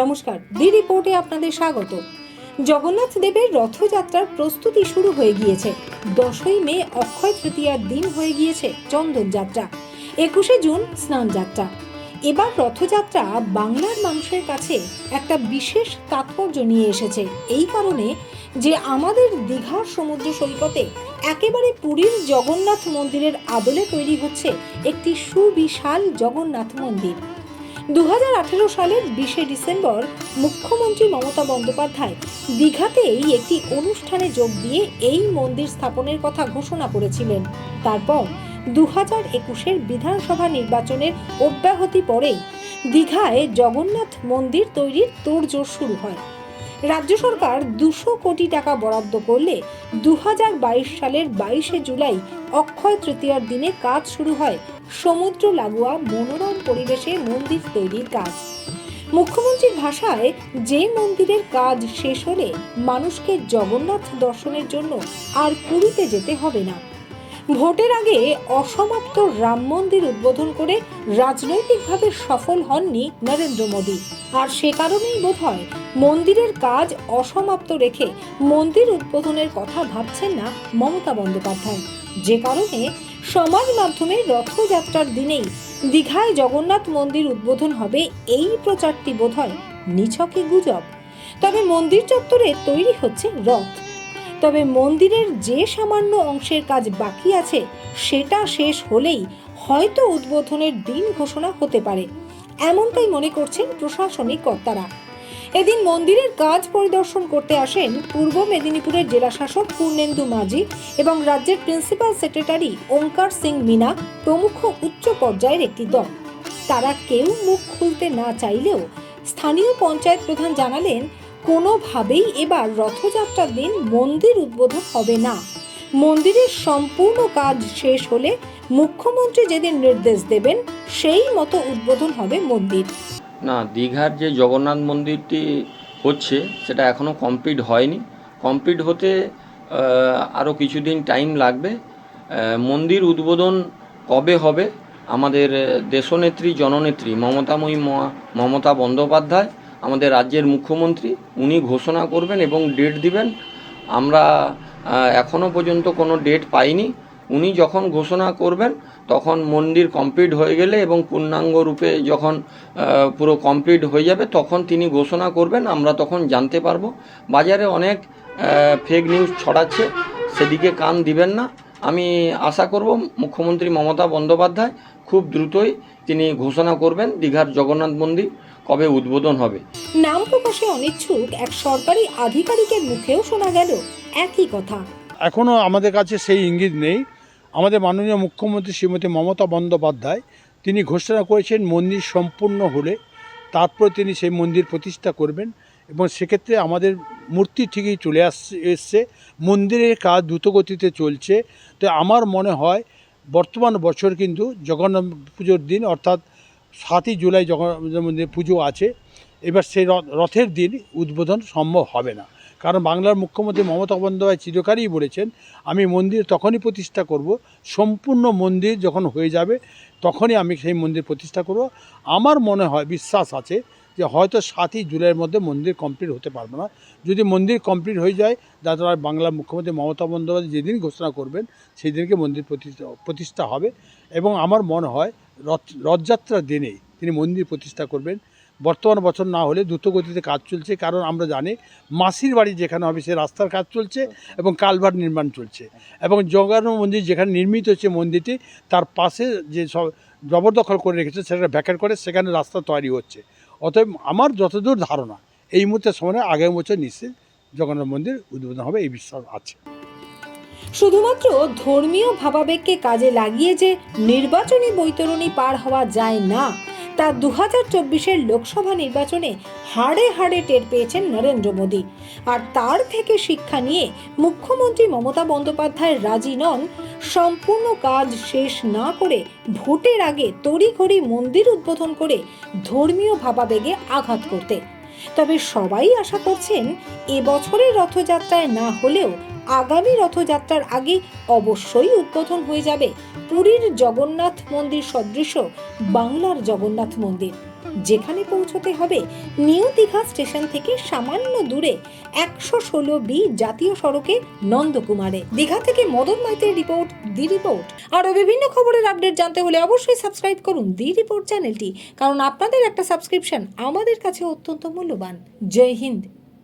নমস্কার দি রিপোর্টে আপনাদের স্বাগত। জগন্নাথ দেবের রথযাত্রার প্রস্তুতি শুরু হয়ে গিয়েছে। দশই মে অক্ষয় তৃতীয়ার দিন হয়ে গিয়েছে চন্দন যাত্রা। একুশে জুন স্নান যাত্রা। এবার রথযাত্রা বাংলার মানুষের কাছে একটা বিশেষ তাৎপর্য নিয়ে এসেছে। এই কারণে যে আমাদের দীঘার সমুদ্র সৈকতে একেবারে পুরীর জগন্নাথ মন্দিরের আদলে তৈরি হচ্ছে একটি সুবিশাল জগন্নাথ মন্দির। দু সালের বিশে ডিসেম্বর মুখ্যমন্ত্রী মমতা বন্দ্যোপাধ্যায় দীঘাতেই একটি অনুষ্ঠানে যোগ দিয়ে এই মন্দির স্থাপনের কথা ঘোষণা করেছিলেন। তারপর দু হাজার একুশের বিধানসভা নির্বাচনের অব্যাহতি পরেই দীঘায় জগন্নাথ মন্দির তৈরির তোড়জোড় শুরু হয়। রাজ্য সরকার দুশো কোটি টাকা বরাদ্দ করলে দু হাজার বাইশ সালের বাইশে জুলাই অক্ষয় তৃতীয়ার দিনে কাজ শুরু হয় সমুদ্র লাগোয়া মনোরম পরিবেশে মন্দির তৈরির কাজ। মুখ্যমন্ত্রীর ভাষায় যে মন্দিরের কাজ শেষ হলে মানুষকে জগন্নাথ দর্শনের জন্য আর পুরীতে যেতে হবে না। ভোটের আগে অসমাপ্ত রাম মন্দির উদ্বোধন করে রাজনৈতিকভাবে সফল হননি নরেন্দ্র মোদী। আর সে কারণেই বোধ হয় মন্দিরের কাজ অসমাপ্ত রেখে মন্দির উদ্বোধনের কথা ভাবছেন না মমতা বন্দ্যোপাধ্যায়। যে কারণে সমাজ মাধ্যমে রথযাত্রার দিনেই দীঘায় জগন্নাথ মন্দির উদ্বোধন হবে এই প্রচারটি বোধ হয় নিছকই গুজব। তবে মন্দির চত্বরে তৈরি হচ্ছে রথ। তবে মন্দিরের যে সামান্য অংশের কাজ বাকি আছে, সেটা শেষ হলেই হয়তো উদ্বোধনের দিন ঘোষণা হতে পারে। এমনটাই মনে করছেন প্রশাসনিক কর্তারা। এদিন মন্দিরের কাজ পরিদর্শন করতে আসেন পূর্ব মেদিনীপুরের জেলাশাসক পূর্ণেন্দু মাঝি এবং রাজ্যের প্রিন্সিপাল সেক্রেটারি ওঙ্কার সিং মিনা, প্রমুখ উচ্চ পর্যায়ের একটি দল। তারা কেউ মুখ খুলতে না চাইলেও স্থানীয় পঞ্চায়েত প্রধান জানালেন কোনোভাবেই এবার রথযাত্রার দিন মন্দির উদ্বোধন হবে না। মন্দিরের সম্পূর্ণ কাজ শেষ হলে মুখ্যমন্ত্রী যেদিন নির্দেশ দেবেন, সেই মতো উদ্বোধন হবে মন্দির। না, দীঘার যে জগন্নাথ মন্দিরটি হচ্ছে, সেটা এখনও কমপ্লিট হয়নি। কমপ্লিট হতে আরও কিছুদিন টাইম লাগবে। মন্দির উদ্বোধন কবে হবে? আমাদের দেশনেত্রী, জননেত্রী মমতাময়ী মমতা বন্দ্যোপাধ্যায় আমাদের রাজ্যের মুখ্যমন্ত্রী, উনি ঘোষণা করবেন এবং ডেট দিবেন। আমরা এখনও পর্যন্ত কোনো ডেট পাইনি। উনি যখন ঘোষণা করবেন, তখন মন্দির কমপ্লিট হয়ে গেলে এবং পূর্ণাঙ্গ রূপে যখন পুরো কমপ্লিট হয়ে যাবে, তখন তিনি ঘোষণা করবেন। আমরা তখন জানতে পারব। বাজারে অনেক ফেক নিউজ ছড়াচ্ছে, সেদিকে কান দিবেন না। আমি আশা করব মুখ্যমন্ত্রী মমতা বন্দ্যোপাধ্যায় খুব দ্রুতই তিনি ঘোষণা করবেন দীঘার জগন্নাথ মন্দির। কবে উদ্বোধন হবে? নাম প্রকাশে অনিচ্ছুক এক সরকারি আধিকারিকের মুখেও শোনা গেল একই কথা। এখনও আমাদের কাছে সেই ইঙ্গিত নেই। আমাদের মাননীয় মুখ্যমন্ত্রী শ্রীমতী মমতা বন্দ্যোপাধ্যায় তিনি ঘোষণা করেছেন মন্দির সম্পূর্ণ হলে তারপর তিনি সেই মন্দির প্রতিষ্ঠা করবেন এবং সেক্ষেত্রে আমাদের মূর্তি ঠিকই চলে আসছে এসছে। মন্দিরের কাজ দ্রুতগতিতে চলছে। তো আমার মনে হয় বর্তমান বছর কিন্তু জগন্নাথ পুজোর দিন অর্থাৎ সাতই জুলাই যখন পুজো আছে, এবার সেই রথ- রথের দিন উদ্বোধন সম্ভব হবে না। কারণ বাংলার মুখ্যমন্ত্রী মমতা বন্দ্যোপাধ্যায় চিরকারই বলেছেন, আমি মন্দির তখনই প্রতিষ্ঠা করব, সম্পূর্ণ মন্দির যখন হয়ে যাবে, তখনই আমি সেই মন্দির প্রতিষ্ঠা করব। আমার মনে হয়, বিশ্বাস আছে যে হয়তো সাতই জুলাইয়ের মধ্যে মন্দির কমপ্লিট হতে পারবে না। যদি মন্দির কমপ্লিট হয়ে যায় তাছাড়া বাংলার মুখ্যমন্ত্রী মমতা বন্দ্যোপাধ্যায় যেদিন ঘোষণা করবেন সেই দিনকে মন্দির প্রতিষ্ঠা প্রতিষ্ঠা হবে। এবং আমার মনে হয় রথ, রথযাত্রার দিনেই তিনি মন্দির প্রতিষ্ঠা করবেন। বর্তমান বছর না হলে দ্রুতগতিতে কাজ চলছে, কারণ আমরা জানি মাসির বাড়ি যেখানে হবে, সে রাস্তার কাজ চলছে এবং কালভার্ট নির্মাণ চলছে। এবং জগন্নাথ মন্দির যেখানে নির্মিত হচ্ছে মন্দিরটি, তার পাশে যে সব জবরদখল করে রেখেছে, সেটা ভ্যাকেট করে, সেখানে রাস্তা তৈরি হচ্ছে। অতএব আমার যতদূর ধারণা, এই মুহূর্তে সময় আগের বছর নিশ্চিত জগন্নাথ মন্দির উদ্বোধন হবে, এই বিশ্বাস আছে। শুধুমাত্র ধর্মীয় ভাবাবেগকে কাজে লাগিয়ে যে নির্বাচনী বৈতরণী পার হওয়া যায় না তা দু হাজার চব্বিশের লোকসভা নির্বাচনে হাড়ে হাড়ে টের পেয়েছেন নরেন্দ্র মোদী। আর তার থেকে শিক্ষা নিয়ে মুখ্যমন্ত্রী মমতা বন্দ্যোপাধ্যায় রাজি নন, সম্পূর্ণ কাজ শেষ না করে ভোটের আগে তড়িঘড়ি মন্দির উদ্বোধন করে ধর্মীয় ভাবাবেগে আঘাত করতে। তবে সবাই আশা করছেন এবছরের রথযাত্রায় না হলেও আগামী রথযাত্রার আগে অবশ্যই উদ্বোধন হয়ে যাবে পুরীর জগন্নাথ মন্দির সদৃশ বাংলার জগন্নাথ মন্দির। যেখানে পৌঁছতে হবে নিউ দীঘা স্টেশন থেকে সামান্য দূরে একশো ষোলো বি জাতীয় সড়কে নন্দকুমারে। দীঘা থেকে মদন মাইতের রিপোর্ট, দি রিপোর্ট। আরও বিভিন্ন খবরের আপডেট জানতে হলে অবশ্যই সাবস্ক্রাইব করুন দি রিপোর্ট চ্যানেলটি, কারণ আপনাদের একটা সাবস্ক্রিপশন আমাদের কাছে অত্যন্ত মূল্যবান। জয় হিন্দ।